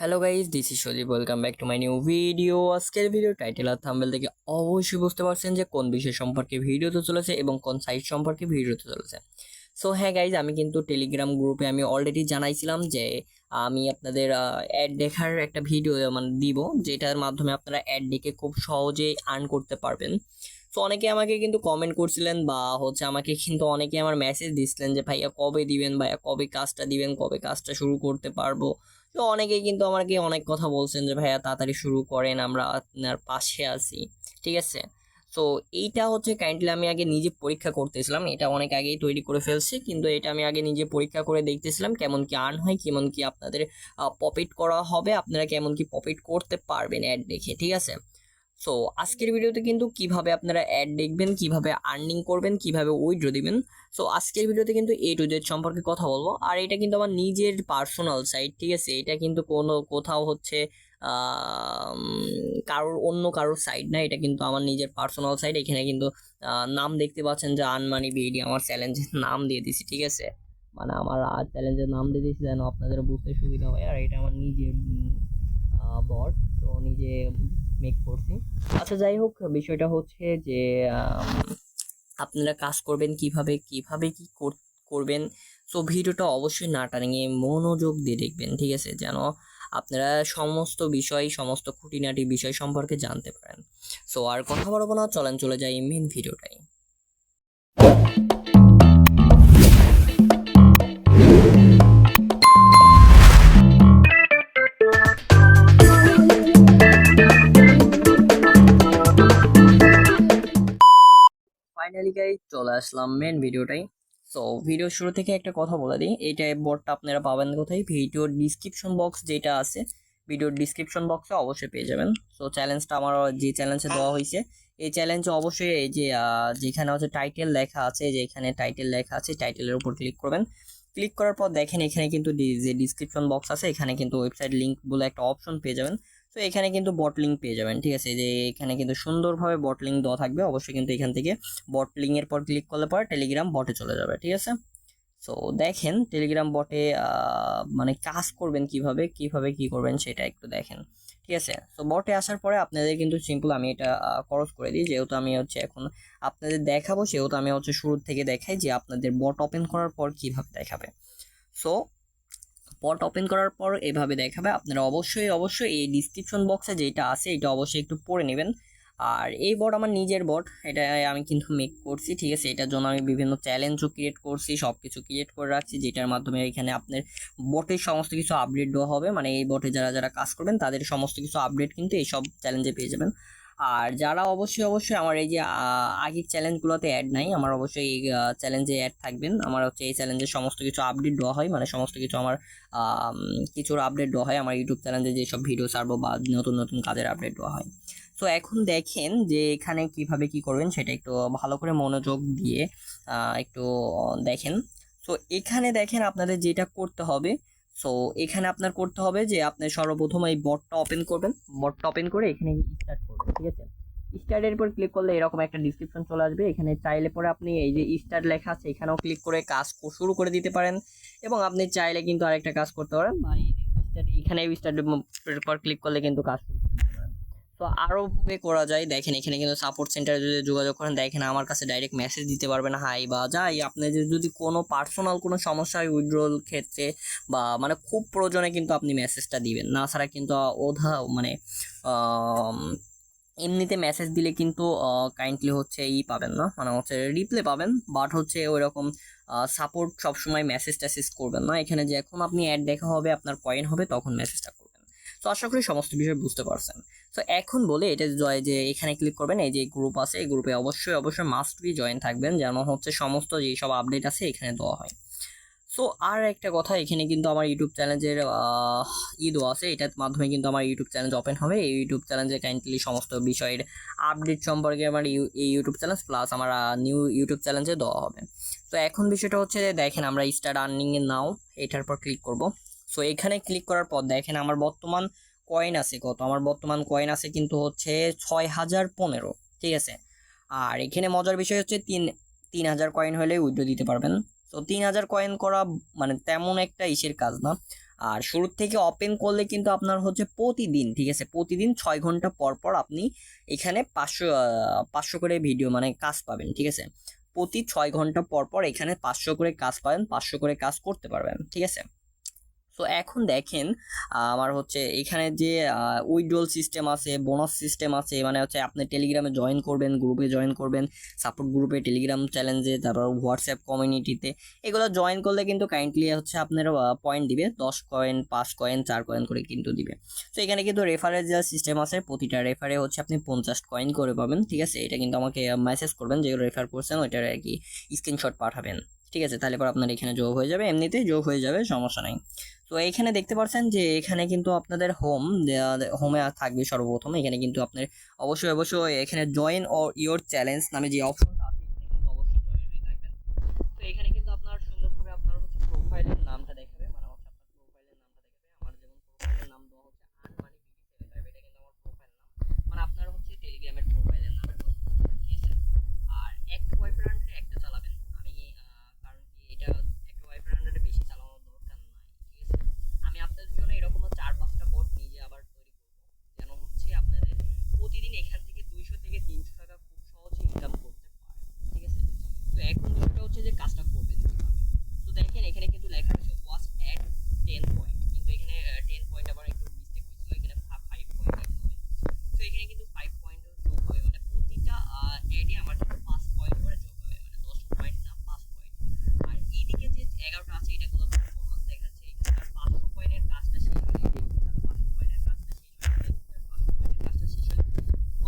Hello guys this is Sajib welcome back to my new video আজকের video title আর thumbnail থেকে অবশ্যই বুঝতে পারছেন যে কোন বিষয় সম্পর্কে ভিডিওতে চলেছে এবং কোন সাইট সম্পর্কে ভিডিওতে চলেছে। সো হ্যাঁ গাইজ আমি কিন্তু টেলিগ্রাম গ্রুপে আমি অলরেডি জানাইছিলাম যে আমি আপনাদের অ্যাড দেখার একটা ভিডিও মানে দিব, যেটার মাধ্যমে আপনারা অ্যাড দেখে খুব সহজেই আর্ন করতে পারবেন। তো অনেকে আমাকে কিন্তু কমেন্ট করছিলেন বা হচ্ছে আমাকে কিন্তু অনেকে আমার মেসেজ দিছিলেন যে, ভাইয়া কবে দিবেন? ভাইয়া কবে কাজটা দিবেন? কবে কাজটা শুরু করতে পারব? তো অনেকেই কিন্তু আমাকে অনেক কথা বলছেন যে, ভাইয়া, তাড়াতাড়ি শুরু করেন, আমরা আপনার পাশে আছি। ঠিক আছে? তো এইটা হচ্ছে কাইন্ডলি আমি আগে নিজে পরীক্ষা করতেছিলাম। এটা অনেক আগেই তৈরি করে ফেলছি, কিন্তু এটা আমি আগে নিজে পরীক্ষা করে দেখতেছিলাম কেমন কি আর্ন হয়, কেমন কি আপনাদের পপিট করা হবে, আপনারা কেমন কি পপিট করতে পারবেন অ্যাড দেখে। ঠিক আছে? সো আজকের ভিডিওতে কিন্তু কীভাবে আপনারা অ্যাড দেখবেন, কীভাবে আর্নিং করবেন, কীভাবে উইথড্র দিবেন। সো আজকের ভিডিওতে কিন্তু এ টু জেড সম্পর্কে কথা বলব। আর এটা কিন্তু আমার নিজের পার্সোনাল সাইট ঠিক আছে? এটা কিন্তু কোনো কোথাও হচ্ছে কারোর অন্য কারোর সাইট না। এটা কিন্তু আমার নিজের পার্সোনাল সাইট এখানে কিন্তু নাম দেখতে পাচ্ছেন যে আনমানি বিডি আমার চ্যালেঞ্জের নাম দিয়ে দিছি, ঠিক আছে? মানে আমার চ্যালেঞ্জের নাম দিয়ে দিয়েছি যেন আপনাদের বুঝতে সুবিধা হয়। আর এটা আমার নিজের বট তো নিজে মেক করছি আচ্ছা যাই হোক, বিষয়টা হচ্ছে যে আপনারা কাজ করবেন কীভাবে কীভাবে কি কর- করবেন। সো ভিডিওটা অবশ্যই না টানিয়ে মনোযোগ দিয়ে দেখবেন, ঠিক আছে? যেন আপনারা সমস্ত বিষয়, সমস্ত খুঁটিনাটি বিষয় সম্পর্কে জানতে পারেন। সো আর কথা বলব না, চলেন চলে যাই মেন ভিডিওটাই চলে আসলাম মেন ভিডিওটাই সো ভিডিও শুরু থেকে একটা কথা বলে দিই। এইটা বোর্ডটা আপনারা পাবেন কোথায়? ভিডিওর ডিসক্রিপশন বক্স যেটা আছে ভিডিওর ডিসক্রিপশন বক্সে অবশ্যই পেয়ে যাবেন। সো চ্যালেঞ্জটা আমার, যে চ্যালেঞ্জে দেওয়া হয়েছে, এই চ্যালেঞ্জে অবশ্যই এই যে যেখানে হচ্ছে টাইটেল লেখা আছে যে এখানে টাইটেল লেখা আছে টাইটেলের উপর ক্লিক করবেন। ক্লিক করার পর দেখেন এখানে কিন্তু যে ডিসক্রিপশন বক্স আছে, এখানে কিন্তু ওয়েবসাইট লিঙ্ক বলে একটা অপশন পেয়ে যাবেন। তো এখানে কিন্তু বট লিঙ্ক পেয়ে যাবেন, ঠিক আছে? যে এখানে কিন্তু সুন্দরভাবে বট লিঙ্ক দেওয়া থাকবে। অবশ্যই কিন্তু এখান থেকে বট লিঙ্ক এর পর ক্লিক করলে পর টেলিগ্রাম বটে চলে যাবে, ঠিক আছে? সো দেখেন টেলিগ্রাম বটে মানে কাজ করবেন কীভাবে কীভাবে কি করবেন সেটা একটু দেখেন, ঠিক আছে? তো বটে আসার পরে আপনাদের কিন্তু সিম্পল আমি এটা খরচ করে দিই। যেহেতু আমি হচ্ছে এখন আপনাদের দেখাবো, সেহেতু আমি হচ্ছে শুরু থেকে দেখাই যে আপনাদের বট ওপেন করার পর কীভাবে দেখাবে। সো বট ওপেন করার পর এভাবে দেখাবে। আপনারা অবশ্যই অবশ্যই এই ডিসক্রিপশন বক্সে যেটা আছে, এটা অবশ্যই একটু পড়ে নেবেন। আর এই বট আমার নিজের বট এটা আমি কিন্তু মেক করছি, ঠিক আছে? এটার জন্য আমি বিভিন্ন চ্যালেঞ্জও ক্রিয়েট করছি সব কিছু ক্রিয়েট করে রাখছি, যেটার মাধ্যমে এখানে আপনার বটের সমস্ত কিছু আপডেট দেওয়া হবে। মানে এই বটে যারা যারা কাজ করবেন, তাদের সমস্ত কিছু আপডেট কিন্তু এই সব চ্যালেঞ্জে পেয়ে যাবেন। আর যারা অবশ্যই অবশ্যই আমার এই যে আগের চ্যালেঞ্জগুলোতে অ্যাড নাই, আমার অবশ্যই এই চ্যালেঞ্জে অ্যাড থাকবেন। আমার হচ্ছে এই চ্যালেঞ্জে সমস্ত কিছু আপডেট দেওয়া হয় মানে সমস্ত কিছু আমার কিছুর আপডেট দেওয়া হয়। আমার ইউটিউব চ্যানেলে যেসব ভিডিও ছাড়বো বা নতুন নতুন কাজের আপডেট দেওয়া হয়। তো এখন দেখেন যে এখানে কীভাবে কি করবেন, সেটা একটু ভালো করে মনোযোগ দিয়ে একটু, দেখেন। তো এখানে দেখেন আপনাদের যেটা করতে হবে সো এখানে আপনার করতে হবে যে আপনি সর্বপ্রথম এই বটটা ওপেন করবেন। বটটা ওপেন করে এখানে স্টার্ট করবেন, ঠিক আছে? স্টার্টের উপর ক্লিক করলে এরকম একটা ডিসক্রিপশন চলে আসবে। এখানে চাইলে পরে আপনি এই যে স্টার্ট লেখা আছে, এখানেও ক্লিক করে কাজ শুরু করে দিতে পারেন। এবং আপনি চাইলে কিন্তু আরেকটা কাজ করতে পারেন। বা এখানে স্টার্টের পর ক্লিক করলে কিন্তু কাজ শুরু তো আরও ভাবে করা যায়। দেখেন, এখানে কিন্তু সাপোর্ট সেন্টারে যদি যোগাযোগ করেন, দেখেন আমার কাছে ডাইরেক্ট মেসেজ দিতে পারবেন হাই বা যাই আপনাদের যদি কোনো পার্সোনাল কোনো সমস্যা হয় উইথড্রল ক্ষেত্রে বা মানে খুব প্রয়োজনে কিন্তু আপনি মেসেজটা দিবেন। না ছাড়া কিন্তু ওধা মানে এমনিতে মেসেজ দিলে কিন্তু কাইন্ডলি হচ্ছে ই পাবেন না। মানে হচ্ছে রিপ্লে পাবেন বাট হচ্ছে ওই রকম সাপোর্ট সবসময় মেসেজ ট্যাসেজ করবেন না। এখানে যে এখন আপনি অ্যাড দেখা হবে, আপনার কয়েন হবে, তখন মেসেজটা করবেন। তো আশা করি সমস্ত বিষয় বুঝতে পারছেন। তো এখন বলে এটা জয় যে এখানে ক্লিক করবেন, এই যে গ্রুপ আছে, এই গ্রুপে অবশ্যই অবশ্যই মাস্ট বি জয়েন থাকবেন, যেন হচ্ছে সমস্ত যেই সব আপডেট আছে এখানে দেওয়া হয়। সো আর একটা কথা, এখানে কিন্তু আমার ইউটিউব চ্যানেলের ই আছে, এটার মাধ্যমে কিন্তু আমার ইউটিউব চ্যানেল ওপেন হবে। এই ইউটিউব চ্যানেলে কাইন্ডলি সমস্ত বিষয়ের আপডেট সম্পর্কে আমার এই ইউটিউব চ্যানেল প্লাস আমার নিউ ইউটিউব চ্যানেলে দেওয়া হবে। তো এখন বিষয়টা হচ্ছে, দেখেন আমরা স্টার্ট আর্নিং এ নাও এটার পর ক্লিক করব। সো এখানে ক্লিক করার পর দেখেন আমার বর্তমান কয়েন আছে কত? আমার বর্তমান কয়েন আছে কিন্তু হচ্ছে ছয় হাজার পনেরো, ঠিক আছে? আর এখানে মজার বিষয় হচ্ছে তিন তিন হাজার কয়েন হলে উইড্রো দিতে পারবেন। তো তিন হাজার কয়েন করা মানে তেমন একটা ইসের কাজ না। আর শুরুর থেকে ওপেন করলে কিন্তু আপনার হচ্ছে প্রতিদিন, ঠিক আছে? প্রতিদিন ছয় ঘণ্টা পর পর আপনি এখানে পাঁচশো পাঁচশো করে ভিডিও মানে কাজ পাবেন, ঠিক আছে? প্রতি ছয় ঘণ্টা পর পর এখানে পাঁচশো করে কাজ পাবেন, পাঁচশো করে কাজ করতে পারবেন, ঠিক আছে? তো এখন দেখেন আমার হচ্ছে এখানে যে উইড্রোল সিস্টেম আছে বোনাস সিস্টেম আছে মানে হচ্ছে আপনি টেলিগ্রামে জয়েন করবেন গ্রুপে জয়েন করবেন সাপোর্ট গ্রুপে টেলিগ্রাম চ্যালেঞ্জে তারপর হোয়াটসঅ্যাপ কমিউনিটিতে এগুলো জয়েন করলে কিন্তু কাইন্ডলি হচ্ছে আপনার পয়েন্ট দিবে, দশ কয়েন পাঁচ কয়েন চার কয়েন করে কিন্তু দিবে। তো এখানে কিন্তু রেফারের যে সিস্টেম আছে, প্রতিটা রেফারে হচ্ছে আপনি পঞ্চাশ কয়েন করে পাবেন, ঠিক আছে? এটা কিন্তু আমাকে মেসেজ করবেন, যেগুলো রেফার করছেন, ওইটার আর কি স্ক্রিনশট পাঠাবেন, ঠিক আছে? তাহলে পর আপনার এখানে যোগ হয়ে যাবে, এমনিতেই যোগ হয়ে যাবে, সমস্যা নাই। তো এখানে দেখতে পাচ্ছেন যে এখানে কিন্তু আপনাদের হোম হোমে থাকবে সর্বপ্রথম। এখানে কিন্তু আপনার অবশ্যই অবশ্যই এখানে জয়েন অর ইওর চ্যালেঞ্জ নামে যে অপশনটা আছে এখানে কিন্তু অবশ্যই জয়েন হয়ে থাকবেন। তো এখানে কিন্তু আপনার সুন্দরভাবে আপনার হচ্ছে প্রোফাইলের নামটা দেখাবে মানে হচ্ছে আপনার প্রোফাইলের নামটা দেখাবে আমার যেমন প্রোফাইলের নাম দেওয়া হচ্ছে আনমানি বিডি সেভেন এটা কিন্তু আমার প্রোফাইল নাম মানে আপনার হচ্ছে টেলিগ্রামের প্রোফাইলের নামের কথা ঠিক আছে আর একটা ওয়াইফাই হান্ড্রেড একটা চালাবেন আমি আহ, কারণ কি এটা একটা ওয়াইফাই হান্ড্রেডে বেশি চালানোর দরকার নাই ঠিক আছে আমি আপনাদের জন্য এরকম চার পাঁচটা বোট নিজে আবার তৈরি করব যেন হচ্ছে আপনাদের প্রতিদিন এখান থেকে দুইশো থেকে তিনশো টাকা খুব সহজে ইনকাম করতে পারে ঠিক আছে তো এখন বিষয়টা হচ্ছে যে কাজটা করবেন কীভাবে তো দেখেন এখানে কিন্তু লেখা রয়েছে ওয়াচ অ্যাড টেন পয়েন্ট কিন্তু এখানে টেন পয়েন্ট আবার একটু মিস্টেক হয়েছিল এখানে ফাইভ পয়েন্ট দিতে হবে তো এখানে কিন্তু ফাইভ পয়েন্ট যোগ হবে মানে প্রতিটা অ্যাডে আমার কিন্তু পাঁচ পয়েন্ট করে যোগ হবে মানে দশ পয়েন্ট না পাঁচ পয়েন্ট আর এইদিকে যে এগারোটা আছে এটা গুলো বোনাস দেখা যাচ্ছে এখানকার পাঁচশো পয়েন্টের কাজটা শেষ হয়ে গেলে পাঁচশো পয়েন্টের কাজটা শেষ হয়ে গেলে পাঁচশো পয়েন্টের কাজটা শেষ হয়ে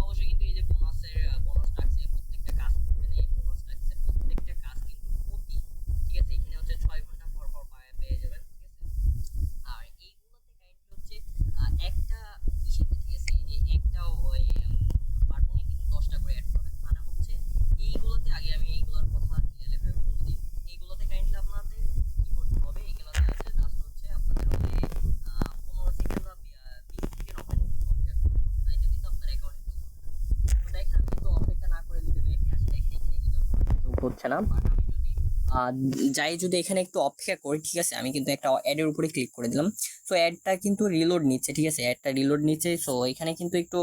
অবশ্যই কিন্তু এই যে বোনাসের বোনাসটা আছে প্রত্যেকটা কাজ করবেন এই বোনাসটা আছে প্রত্যেকটা কাজ কিন্তু প্রতি ঠিক আছে এখানে হচ্ছে ছয় ঘণ্টা পর পর পায়ে পেয়ে যাবেন ঠিক আছে আর এইগুলোতে কাইন্ডলি হচ্ছে আহ, একটা ইসেতে ঠিক আছে এই যে একটা ওই বাটনে কিন্তু দশটা করে অ্যাড পাবেন মানে হচ্ছে এইগুলোতে আগে আমি এইগুলোর কথা ক্লিয়ারলি ভাবে বলে দিই এইগুলোতে কাইন্ডলি আপনাদের কি করতে হবে এইগুলোতে হচ্ছে জাস্ট হচ্ছে আপনাদের ওই আহ, পনেরো সেকেন্ড বা বি- আহ, বিশ সেকেন্ড অপেক্ষা অপেক্ষা করতে হবে তাইলে কিন্তু আপনার অ্যাকাউন্টে যোগ হবে না তো দেখেন আমি কিন্তু অপেক্ষা না করে যদি ব্যাকে আসি দেখেন এখানে কিন্তু যোগ হচ্ছে না। যাই যদি এখানে একটু অপেক্ষা করি, ঠিক আছে? আমি কিন্তু একটা অ্যাডের উপরে ক্লিক করে দিলাম। সো অ্যাডটা কিন্তু রিলোড নিচ্ছে, ঠিক আছে? অ্যাডটা রিলোড নিচ্ছে সো এখানে কিন্তু একটু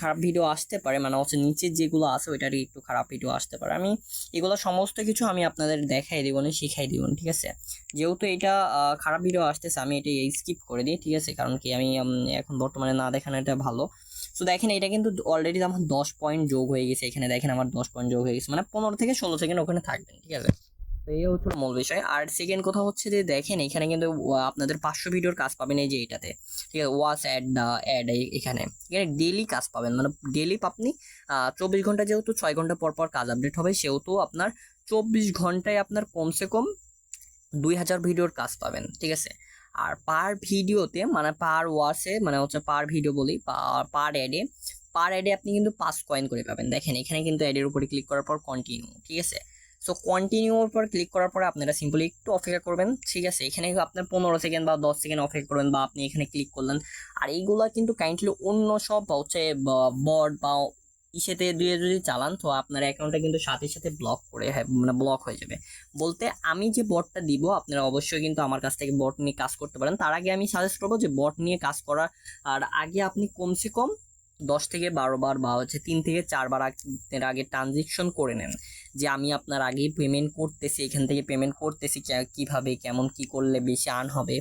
খারাপ ভিডিও আসতে পারে। মানে হচ্ছে নিচে যেগুলো আছে, ওইটারই একটু খারাপ ভিডিও আসতে পারে। আমি এগুলো সমস্ত কিছু আমি আপনাদের দেখাই দিব না, শিখাই দিব ঠিক আছে? যেহেতু এটা খারাপ ভিডিও আসতেছে, আমি এটা স্কিপ করে দিই, ঠিক আছে? কারণ কি আমি এখন বর্তমানে না দেখানো এটা ভালো। তো দেখেন, এটা কিন্তু অলরেডি আমার দশ পয়েন্ট যোগ হয়ে গেছে। এখানে দেখেন, আমার দশ পয়েন্ট যোগ হয়ে গেছে। মানে পনেরো থেকে ষোলো সেকেন্ড ওখানে থাকবেন, ঠিক আছে? তো এই হচ্ছে মূল বিষয়। আর সেকেন্ড কথা হচ্ছে যে, দেখেন, এখানে কিন্তু আপনাদের পাঁচশো ভিডিওর কাজ পাবেন এই যে এটাতে। ঠিক আছে? ওয়াচ, অ্যাড, দা, অ্যাড এখানে। এখানে ডেলি কাজ পাবেন। মানে ডেলি আপনি চব্বিশ ঘণ্টা যেহেতু ছয় ঘণ্টা পর পর কাজ আপডেট হবে, সেহেতু আপনার চব্বিশ ঘন্টায় আপনার কমসে কম দুই হাজার ভিডিওর কাজ পাবেন, ঠিক আছে? আর পার ভিডিওতে মানে পার ওয়াচে মানে হচ্ছে পার ভিডিও বলি পার অ্যাডে পার অ্যাডে আপনি কিন্তু পাঁচ কয়েন করে পাবেন। দেখেন, এখানে কিন্তু অ্যাডের উপরে ক্লিক করার পর কন্টিনিউ ঠিক আছে? সো কন্টিনিউর পর ক্লিক করার পরে আপনারা সিম্পলি একটু অপেক্ষা করবেন, ঠিক আছে? এখানে আপনার পনেরো সেকেন্ড বা দশ সেকেন্ড অপেক্ষা করবেন, বা আপনি এখানে ক্লিক করলেন। আর এইগুলা কিন্তু কাইন্ডলি অন্য সব হচ্ছে বট বা ইসেতে দিয়ে যদি চালান, তো আপনার অ্যাকাউন্টটা কিন্তু সাথে সাথে ব্লক করে মানে ব্লক হয়ে যাবে। বলতে আমি যে বটটা দিব, আপনারা অবশ্যই কিন্তু আমার কাছ থেকে বট নিয়ে কাজ করতে পারেন। তার আগে আমি সাজেস্ট করব যে বট নিয়ে কাজ করার আর আগে আপনি কমসে কম দশ থেকে বারো বার বা হচ্ছে তিন থেকে চারবার এর আগে ট্রানজেকশন করে নেন। যে আমি আপনার আগে পেমেন্ট করতেছি, এখান থেকে পেমেন্ট করতেছি কীভাবে, কেমন, কি করলে বেশি আর্ন হবে।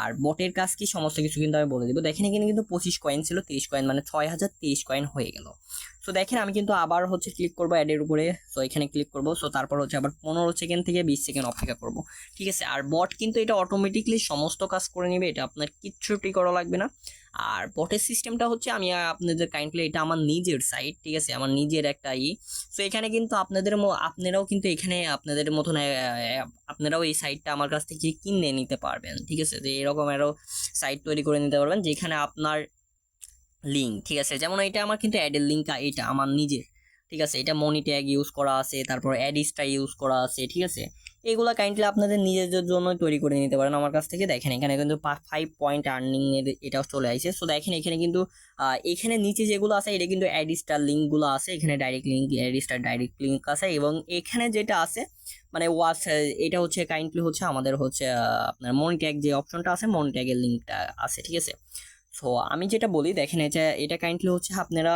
আর বটের কাজ কি, সমস্ত কিছু কিন্তু আমি বলে দেবো। দেখেন, এখানে কিন্তু পঁচিশ কয়েন ছিল, তিরিশ কয়েন মানে ছয় হাজার তিরিশ কয়েন হয়ে গেল। সো দেখেন আমি কিন্তু আবার হচ্ছে ক্লিক করব অ্যাডের উপরে। সো এখানে ক্লিক করব। সো তারপর হচ্ছে আবার পনেরো সেকেন্ড থেকে বিশ সেকেন্ড অপেক্ষা করব। ঠিক আছে? আর বট কিন্তু এটা অটোমেটিকলি সমস্ত কাজ করে নেবে। এটা আপনার কিচ্ছুটি করা লাগবে না। আর বটের সিস্টেমটা হচ্ছে আমি আপনাদের কাইন্ডলি এটা আমার নিজের সাইট ঠিক আছে? আমার নিজের একটা ই। সো এখানে কিন্তু আপনাদের আপনারাও কিন্তু এখানে আপনাদের মতন আপনারাও এই সাইটটা আমার কাছ থেকে কিনে নিতে পারবেন। ঠিক আছে? যে এরকম আরও সাইট তৈরি করে নিতে পারবেন, যেখানে আপনার লিঙ্ক ঠিক আছে? যেমন এটা আমার কিন্তু অ্যাডের লিঙ্ক এটা আমার নিজের, ঠিক আছে? এটা মনি ট্যাগ ইউজ করা আছে, তারপর অ্যাডিসটা ইউজ করা আছে, ঠিক আছে? এগুলো কাইন্ডলি আপনাদের নিজেদের জন্য তৈরি করে নিতে পারেন আমার কাছ থেকে। দেখেন, এখানে কিন্তু ফাইভ পয়েন্ট আর্নিং এটাও চলে আসছে সো দেখেন, এখানে কিন্তু এখানে নিচে যেগুলো আছে, এটা কিন্তু অ্যাডিস্টার লিঙ্কগুলো আছে। এখানে ডাইরেক্ট লিঙ্ক অ্যাডিস্টার ডাইরেক্ট লিঙ্ক আছে এবং এখানে যেটা আছে মানে ওয়াচ এটা হচ্ছে কাইন্ডলি হচ্ছে আমাদের হচ্ছে আপনার মন ট্যাগ যে অপশনটা আছে মন ট্যাগের লিঙ্কটা আছে, ঠিক আছে? সো আমি যেটা বলি, দেখেন এটা এটা কাইন্ডলি হচ্ছে আপনারা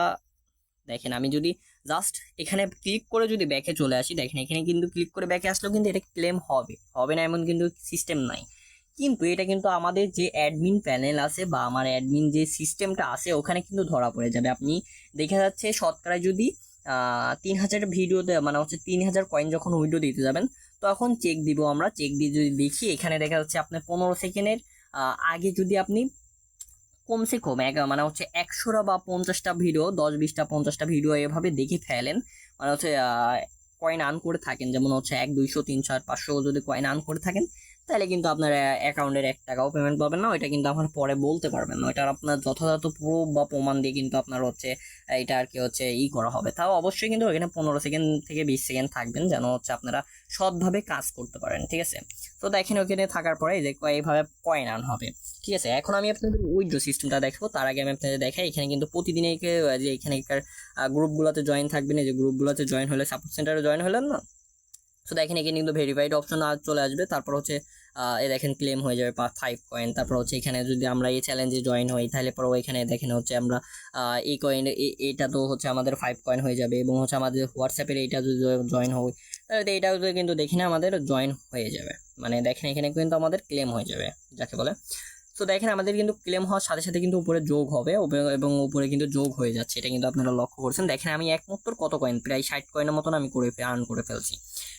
দেখেন, আমি যদি জাস্ট এখানে ক্লিক করে যদি ব্যাকে চলে আসি, দেখেন এখানে কিন্তু ক্লিক করে ব্যাকে আসলেও কিন্তু এটা ক্লেম হবে। হবে না এমন কিন্তু সিস্টেম নাই। কিন্তু এটা কিন্তু আমাদের যে অ্যাডমিন প্যানেল আছে বা আমার অ্যাডমিন যে সিস্টেমটা আছে, ওখানে কিন্তু ধরা পড়ে যাবে। আপনি দেখা যাচ্ছে শতকরা যদি তিন হাজার ভিডিওতে মানে হচ্ছে তিন হাজার কয়েন যখন উইডিও দিতে যাবেন, তখন চেক দিব আমরা। চেক দিয়ে যদি দেখি, এখানে দেখা যাচ্ছে আপনার পনেরো সেকেন্ডের আগে যদি আপনি কমসে কম, এক মানে হচ্ছে একশোটা বা পঞ্চাশটা ভিডিও দশ বিশটা পঞ্চাশটা ভিডিও এভাবে দেখে ফেলেন। মানে হচ্ছে কয়েন আন করে থাকেন, যেমন হচ্ছে এক, দুইশো, তিনশো আর পাঁচশো যদি কয়েন আন করে থাকেন তাহলে কিন্তু আপনার অ্যাকাউন্টের এক টাকাও পেমেন্ট পাবেন না, ওইটা কিন্তু আমার পরে বলতে পারবেন না। ওইটার আপনার যথাযথ প্রুফ বা প্রমাণ দিয়ে কিন্তু আপনার হচ্ছে এটা আর কি হচ্ছে ই করা হবে। তাও অবশ্যই কিন্তু ওইখানে পনেরো সেকেন্ড থেকে বিশ সেকেন্ড থাকবেন যেন হচ্ছে আপনারা সৎভাবে কাজ করতে পারেন, ঠিক আছে? তো দেখেন ওখানে থাকার পরে যে এইভাবে কয়েন আন হবে, ঠিক আছে? এখন আমি আপনাদের উইড্রো সিস্টেমটা দেখাবো, তার আগে আমি আপনাদের দেখাই, এখানে কিন্তু প্রতিদিন যে এখানকার গ্রুপগুলোতে জয়েন থাকবেন, এই যে গ্রুপগুলোতে জয়েন হলে সাপোর্ট সেন্টারে জয়েন হলেন না? তো দেখেন এখানে কিন্তু ভেরিফাইড অপশন চলে আসবে, তারপর হচ্ছে এ দেখেন ক্লেম হয়ে যাবে ফাইভ কয়েন তারপর হচ্ছে এখানে যদি আমরা এই চ্যালেঞ্জে জয়েন হই, তাহলে পরে এখানে দেখেন হচ্ছে আমরা এই কয়েন এটা তো হচ্ছে আমাদের ফাইভ কয়েন হয়ে যাবে এবং হচ্ছে আমাদের হোয়াটসঅ্যাপের এইটা যদি জয়েন হই, তাহলে তো কিন্তু দেখি না আমাদের জয়েন হয়ে যাবে। মানে দেখেন এখানে কিন্তু আমাদের ক্লেম হয়ে যাবে, যাকে বলে। তো দেখেন আমাদের কিন্তু ক্লেম হওয়ার সাথে সাথে কিন্তু উপরে যোগ হবে এবং উপরে কিন্তু যোগ হয়ে যাচ্ছে। এটা কিন্তু আপনারা লক্ষ্য করছেন। দেখেন আমি এক মুক্তর কত কয়েন প্রায় ষাট কয়েনের মতন আমি করে আর্ন করে ফেলছি।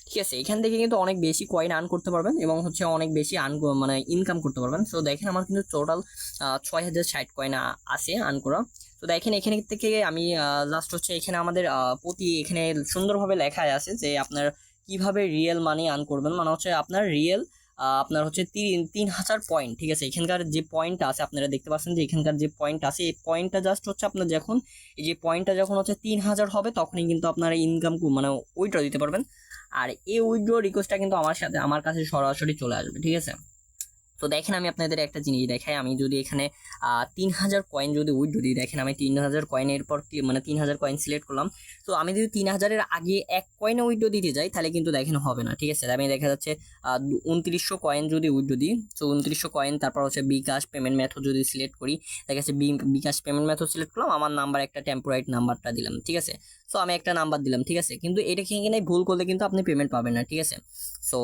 ঠিক আছে, এখান থেকে কিন্তু অনেক বেশি কয়েন আর্ন করতে পারবেন এবং হচ্ছে অনেক বেশি আর্ন মানে ইনকাম করতে পারবেন। সো দেখেন আমার কিন্তু টোটাল ছয় হাজার ষাট কয়েন আছে আর্ন করা। তো দেখেন এখানে থেকে আমি লাস্ট হচ্ছে এখানে আমাদের প্রতি এখানে সুন্দরভাবে লেখা আছে যে আপনার কীভাবে রিয়েল মানি আর্ন করবেন। মানে হচ্ছে আপনার রিয়েল আপনার হচ্ছে তিন তিন হাজার পয়েন্ট ঠিক আছে? এখানকার যে পয়েন্টটা আছে, আপনারা দেখতে পাচ্ছেন যে এখানকার যে পয়েন্ট আছে, এই পয়েন্টটা জাস্ট হচ্ছে আপনার যখন, এই যে পয়েন্টটা যখন হচ্ছে তিন হাজার হবে, তখনই কিন্তু আপনারা ইনকাম মানে উইড্র দিতে পারবেন। আর এই উইড্রো রিকোয়েস্টটা কিন্তু আমার সাথে আমার কাছে সরাসরি চলে আসবে ঠিক আছে? তো দেখেন আমি আপনাদের একটা জিনিস দেখাই। আমি যদি এখানে তিন হাজার কয়েন যদি উইড্রো দিই দেখেন, আমি তিন হাজার কয়েনের পর মানে তিন হাজার কয়েন সিলেক্ট করলাম। তো আমি যদি তিন হাজারের আগে এক কয়েনে উইড্রো দিতে যাই, তাহলে কিন্তু দেখেন হবে না, ঠিক আছে? আমি দেখা যাচ্ছে উনত্রিশশো কয়েন যদি উইড্রো দিই, তো উনত্রিশশো কয়েন তারপর হচ্ছে বিকাশ পেমেন্ট মেথড যদি সিলেক্ট করি, দেখা যাচ্ছে বিকাশ পেমেন্ট মেথড সিলেক্ট করলাম, আমার নাম্বার একটা টেম্পোরাইট নাম্বারটা দিলাম, ঠিক আছে? সো আমি একটা নাম্বার দিলাম, ঠিক আছে? কিন্তু এটা এখানে ভুল করলে কিন্তু আপনি পেমেন্ট পাবেন না, ঠিক আছে? সো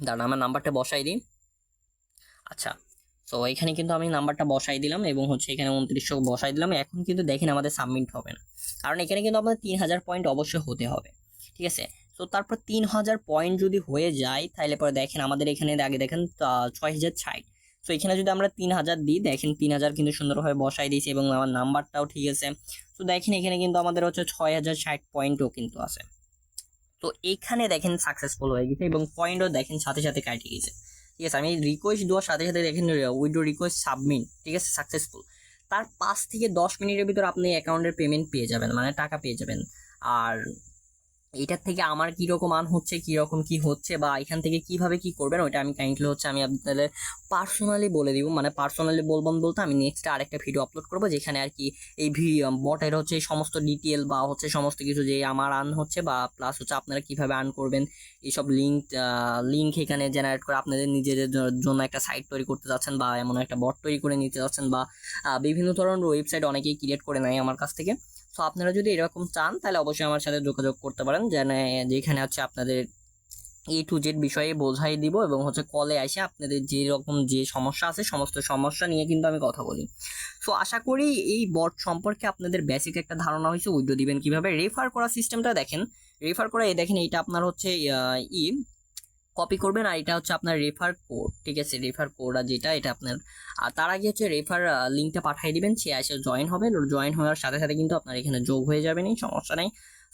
দাঁড়ান, আমার নাম্বারটা বসাই দিই। আচ্ছা তো এখানে কিন্তু আমি নাম্বারটা বসাই দিলাম এবং হচ্ছে এখানে উনত্রিশশো বসাই দিলাম। এখন কিন্তু দেখেন আমাদের সাবমিট হবে না। কারণ এখানে কিন্তু আমাদের তিন হাজার পয়েন্ট অবশ্যই হতে হবে। ঠিক আছে? তো তারপর তিন হাজার পয়েন্ট যদি হয়ে যায়, তাহলে পরে দেখেন আমাদের এখানে আগে দেখেন ছয় হাজার ষাট। তো এখানে যদি আমরা তিন হাজার দিই, দেখেন তিন হাজার কিন্তু সুন্দরভাবে বসাই দিয়েছি এবং আমার নাম্বারটাও ঠিক আছে। তো দেখেন এখানে কিন্তু আমাদের হচ্ছে ছয় হাজার ষাট পয়েন্টও কিন্তু আছে। তো এখানে দেখেন সাকসেসফুল হয়ে গেছে এবং পয়েন্টও দেখেন সাথে সাথে কাটিয়ে গেছে। ঠিক আছে, আমি রিকোয়েস্ট দেওয়ার সাথে সাথে দেখে দেখেন উইডো রিকোয়েস্ট সাবমিট ঠিক আছে সাকসেসফুল তার পাঁচ থেকে দশ মিনিটের ভিতর আপনি অ্যাকাউন্টের পেমেন্ট পেয়ে যাবেন মানে টাকা পেয়ে যাবেন। আর এটার থেকে আমার কীরকম আন হচ্ছে কীরকম কি হচ্ছে বা এখান থেকে কীভাবে কি করবেন, ওইটা আমি কাইন্ডলি হচ্ছে আমি আপনাদের পার্সোনালি বলে দিব। মানে পার্সোনালি বলবাম বলতে আমি নেক্সট আরেকটা ভিডিও আপলোড করব যেখানে আর কি এই ভি বটের হচ্ছে সমস্ত ডিটেল বা হচ্ছে সমস্ত কিছু যে আমার আর্ন হচ্ছে বা প্লাস হচ্ছে আপনারা কীভাবে আর্ন করবেন, এইসব লিঙ্ক লিঙ্ক এখানে জেনারেট করে আপনাদের নিজেদের জন্য একটা সাইট তৈরি করতে যাচ্ছেন বা এমন একটা বট তৈরি করে নিতে যাচ্ছেন বা বিভিন্ন ধরনের ওয়েবসাইট অনেকেই ক্রিয়েট করে নেয় আমার কাছ থেকে। তো আপনারা যদি এরকম চান, তাহলে অবশ্যই আমার সাথে যোগাযোগ করতে পারেন। যেন, যেখানে হচ্ছে আপনাদের এ টু জেড বিষয়ে বোঝাই দিব এবং হচ্ছে কলে এসে আপনাদের যে রকম যে সমস্যা আছে, সমস্ত সমস্যা নিয়ে কিন্তু আমি কথা বলি। সো আশা করি এই বট সম্পর্কে আপনাদের বেসিক একটা ধারণা হয়েছে। উইডো দিবেন কীভাবে? রেফার করা সিস্টেমটা দেখেন। রেফার করা, এই দেখেন এইটা আপনার হচ্ছে ই কপি করবেন আর এটা হচ্ছে আপনার রেফার কোড ঠিক আছে? রেফার কোড আর যেটা, এটা আপনার, আর তার আগে হচ্ছে রেফার লিঙ্কটা পাঠিয়ে দিবেন, সে এসে জয়েন হবে। জয়েন হওয়ার সাথে সাথে কিন্তু আপনার এখানে যোগ হয়ে যাবে নি সমস্যা নেই।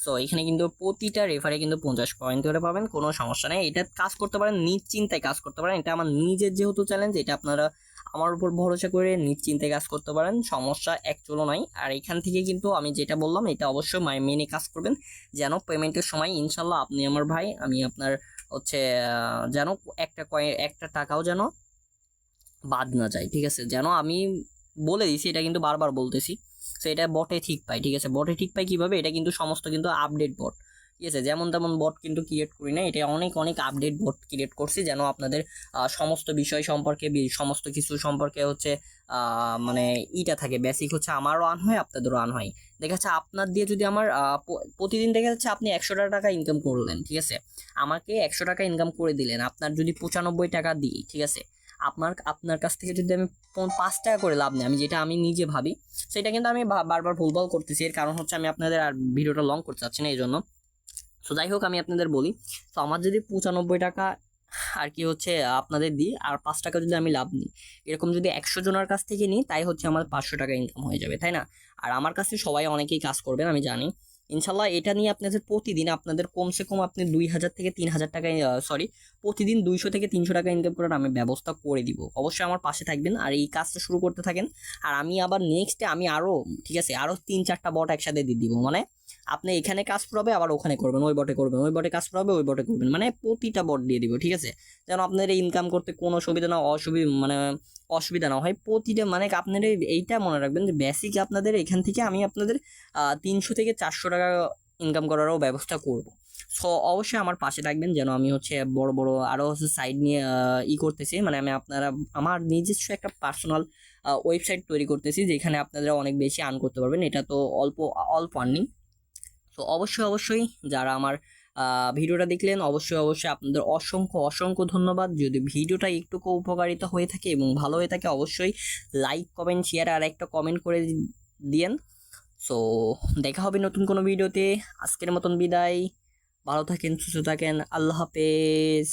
সো এখানে কিন্তু প্রতিটা রেফারে কিন্তু পঞ্চাশ পয়েন্ট করে পাবেন, কোনো সমস্যা নেই। এটা কাজ করতে পারেন, নিশ্চিন্তায় কাজ করতে পারেন। এটা আমার নিজের যেহেতু চ্যালেঞ্জ এটা আপনারা আমার উপর ভরসা করে নিশ্চিন্তে কাজ করতে পারেন, সমস্যা এক চলো নাই। আর এখান থেকে কিন্তু আমি যেটা বললাম, এটা অবশ্যই মেনে কাজ করবেন, যেন পেমেন্টের সময়, ইনশাল্লাহ আপনি আমার ভাই, আমি আপনার হচ্ছে যেন একটা কয়েন একটা টাকাও যেন বাদ না যায়, ঠিক আছে? যেন আমি বলে দিছি, এটা কিন্তু বারবার বলতেছি। তো এটা বটে ঠিক পাই, ঠিক আছে? বটে ঠিক পাই কীভাবে? এটা কিন্তু সমস্ত কিন্তু আপডেট বট। ঠিক আছে, যেমন তেমন বট কিন্তু ক্রিয়েট করি না এটা অনেক অনেক আপডেট বট ক্রিয়েট করছি যেন আপনাদের সমস্ত বিষয় সম্পর্কে সমস্ত কিছু সম্পর্কে হচ্ছে মানে ইটা থাকে। বেসিক হচ্ছে আমারও আন হয়, আপনাদেরও আন হয়। দেখা যাচ্ছে আপনার দিয়ে যদি আমার প্রতিদিন দেখা যাচ্ছে আপনি একশো টাকা ইনকাম করলেন, ঠিক আছে? আমাকে একশো টাকা ইনকাম করে দিলেন, আপনার যদি পঁচানব্বই টাকা দিই, ঠিক আছে? আপনার আপনার কাছ থেকে যদি আমি পাঁচ টাকা করে লাভ নেই, আমি যেটা আমি নিজে ভাবি, সেটা কিন্তু আমি বারবার ভুলভাল করতেছি। এর কারণ হচ্ছে আমি আপনাদের আর ভিডিওটা লং করতে চাচ্ছি না এই জন্য তো যাই হোক আমি আপনাদের বলি। তো আমার যদি পঁচানব্বই টাকা আর কি হচ্ছে আপনাদের দিই, আর পাঁচ টাকা যদি আমি লাভ নিই। এরকম যদি একশো জনের কাছ থেকে নিই, তাই হচ্ছে আমার পাঁচশো টাকা ইনকাম হয়ে যাবে, তাই না? আর আমার কাছে সবাই অনেকেই কাজ করবেন, আমি জানি। ইনশাল্লাহ, এটা নিয়ে আপনাদের প্রতিদিন আপনাদের কমসে কম আপনি দুই হাজার থেকে তিন হাজার টাকা সরি প্রতিদিন দুইশো থেকে তিনশো টাকা ইনকাম করার আমি ব্যবস্থা করে দিব। অবশ্যই আমার পাশে থাকবেন আর এই কাজটা শুরু করতে থাকেন। আর আমি আবার নেক্সটে আমি আরও ঠিক আছে আরও তিন চারটা বট একসাথে দিয়ে দিব মানে আপনি এখানে কাজ করাবে আবার ওখানে করবেন, ওই বটে করবেন, ওই বটে কাজ করাবে ওই বটে করবেন মানে প্রতিটা বট দিয়ে দিব, ঠিক আছে? যেন আপনার এই ইনকাম করতে কোনো সুবিধা না অসুবিধা মানে অসুবিধা না হয়, প্রতিটা মানে আপনার এইটা মনে রাখবেন যে বেসিক আপনাদের এখান থেকে আমি আপনাদের তিনশো থেকে চারশো টাকা ইনকাম করারও ব্যবস্থা করব। সো অবশ্যই আমার পাশে থাকবেন, যেন আমি হচ্ছে বড় বড় আরও হচ্ছে সাইড নিয়ে ই করতেছি মানে আমি আপনারা, আমার নিজস্ব একটা পার্সোনাল ওয়েবসাইট তৈরি করতেছি, যেখানে আপনারা অনেক বেশি আর্ন করতে পারবেন, এটা তো অল্প অল্প আর্নিং তো অবশ্যই অবশ্যই যারা আমার ভিডিওটা দেখলেন, অবশ্যই অবশ্যই আপনাদের অসংখ্য অসংখ্য ধন্যবাদ। যদি ভিডিওটা একটু উপকারিতা হয়ে থাকে এবং ভালো হয়ে থাকে, অবশ্যই লাইক কমেন্ট শেয়ার আর একটা কমেন্ট করে দিয়েন। সো দেখা হবে নতুন কোনো ভিডিওতে। আজকের মতন বিদায়। ভালো থাকেন, সুস্থ থাকেন। আল্লাহ হাফেজ।